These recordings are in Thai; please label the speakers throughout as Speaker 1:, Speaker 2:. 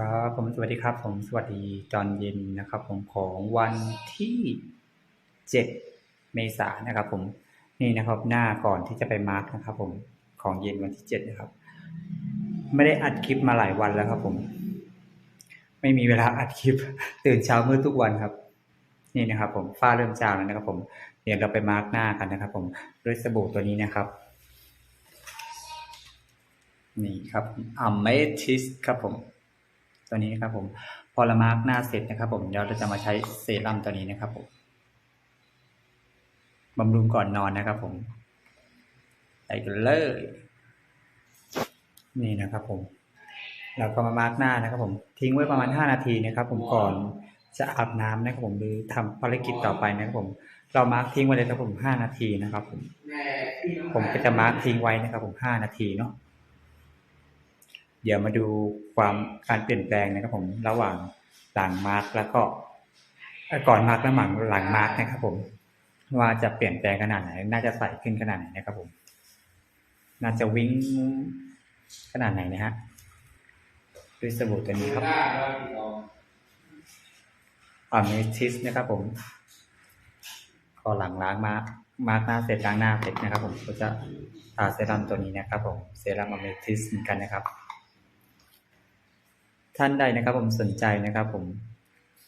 Speaker 1: ครับผมสวัสดีครับ ผมสวัสดีตอนเย็นนะครับ ผมของวันที่เจ็ดเมษายนนะครับ ผมนี่นะครับ หน้าก่อนที่จะไปมาร์กนะครับ ผมของเย็นวันที่เจ็ดนะครับ ไม่ได้อัดคลิปมาหลายวันแล้วครับ ผม ไม่มีเวลาอัดคลิป ตื่นเช้ามืดทุกวันครับ นี่นะครับ ผมฝ้าเริ่มจางแล้วนะครับ ผมเดี๋ยวเราไปมาร์กหน้ากันนะครับ ผมด้วยสบู่ตัวนี้นะครับนี่ครับอัมเมทิสครับผม ตัวนี้นะครับผมพอเรามาร์กหน้าเสร็จนะครับ ผมเดี๋ยวเราจะมาใช้เซรั่มตัวนี้นะครับผมบำรุงก่อนนอนนะครับ ผมใส่กันเลยนี่นะครับ ผมเราก็มามาร์กหน้านะครับ ผมทิ้งไว้ประมาณ 5 นาทีนะครับ ผมก่อนจะอาบน้ำนะครับ ผมหรือทำภารกิจต่อไปนะครับผม เรามาร์กทิ้งไว้เลยครับผม 5 นาทีนะครับ ผม ผมก็จะมาร์กทิ้งไว้นะครับ ผม 5 นาทีเนาะ เดี๋ยวมาดูความการเปลี่ยนแปลงนะครับ ผมระหว่างหลังมาร์กแล้วก็ก่อนมาร์กและหลังหลังมาร์กนะครับ ผม ว่าจะเปลี่ยนแปลงขนาดไหน น่าจะใสขึ้นขนาดไหนนะครับ ผม น่าจะวิ่งขนาดไหนนะฮะด้วยสบู่ตัวนี้ครับอเมทิสนะครับผมก็หลังล้างมาร์กมาร์กหน้าเสร็จล้างหน้าเสร็จนะครับ ผมก็จะทาเซรั่มตัวนี้นะครับ ผมเซรั่มอเมทิสเหมือนกันนะครับ ท่านใดนะครับ ผมสนใจนะครับ ผม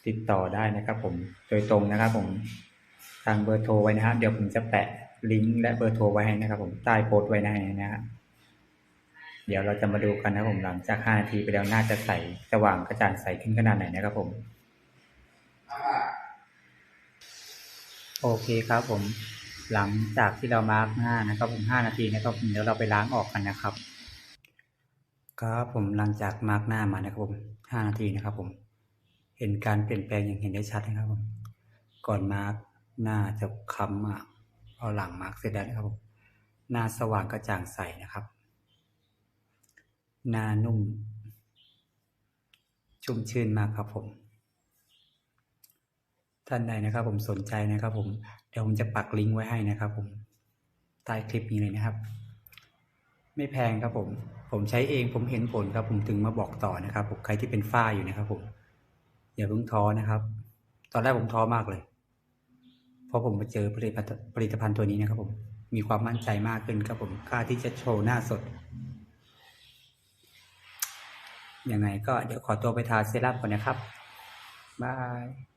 Speaker 1: ติดต่อได้นะครับ ผมโดยตรงนะครับ ผมทางเบอร์โทรไว้นะฮะเดี๋ยวผมจะแปะลิงก์และเบอร์โทรไว้ให้นะครับ ผมใต้โพสต์ไว้ให้นะฮะเดี๋ยวเราจะมาดูกันนะครับผมหลังจาก 5 นาทีไปแล้วน่าจะใสสว่างกระจ่างใสขึ้นขนาดไหนนะครับผม โอเคครับผม หลังจากที่เรามาร์กหน้านะครับผม 5 นาทีนะครับผมเดี๋ยวเราไปล้างออกกันนะครับ ครับผมหลังจากมาร์กหน้ามานะครับผมห้านาทีนะครับผม เห็นการเปลี่ยนแปลงอย่างเห็นได้ชัดนะครับผม ก่อนมาร์กหน้าจะค้ำมากพอหลังมาร์กเสร็จแล้วนะครับผม หน้าสว่างกระจ่างใสนะครับ หน้านุ่ม ชุ่มชื่นมากครับผม ท่านใดนะครับผมสนใจนะครับผม เดี๋ยวผมจะปักลิงก์ไว้ให้นะครับผม ใต้คลิปนี้เลยนะครับ ไม่แพงครับผม ผมใช้เองผมเห็นผลครับ ผมถึงมาบอกต่อนะครับผมใครที่เป็นฝ้าอยู่นะครับผมอย่าเพิ่งท้อนะครับ ตอนแรกผมท้อมากเลย เพราะผมมาเจอผลิตภัณฑ์ผลิตภัณฑ์ตัวนี้นะครับผมมีความมั่นใจมากขึ้นครับผมกล้าที่จะโชว์หน้าสดยังไงก็เดี๋ยวขอตัวไปทาเซรั่มก่อนนะครับ บาย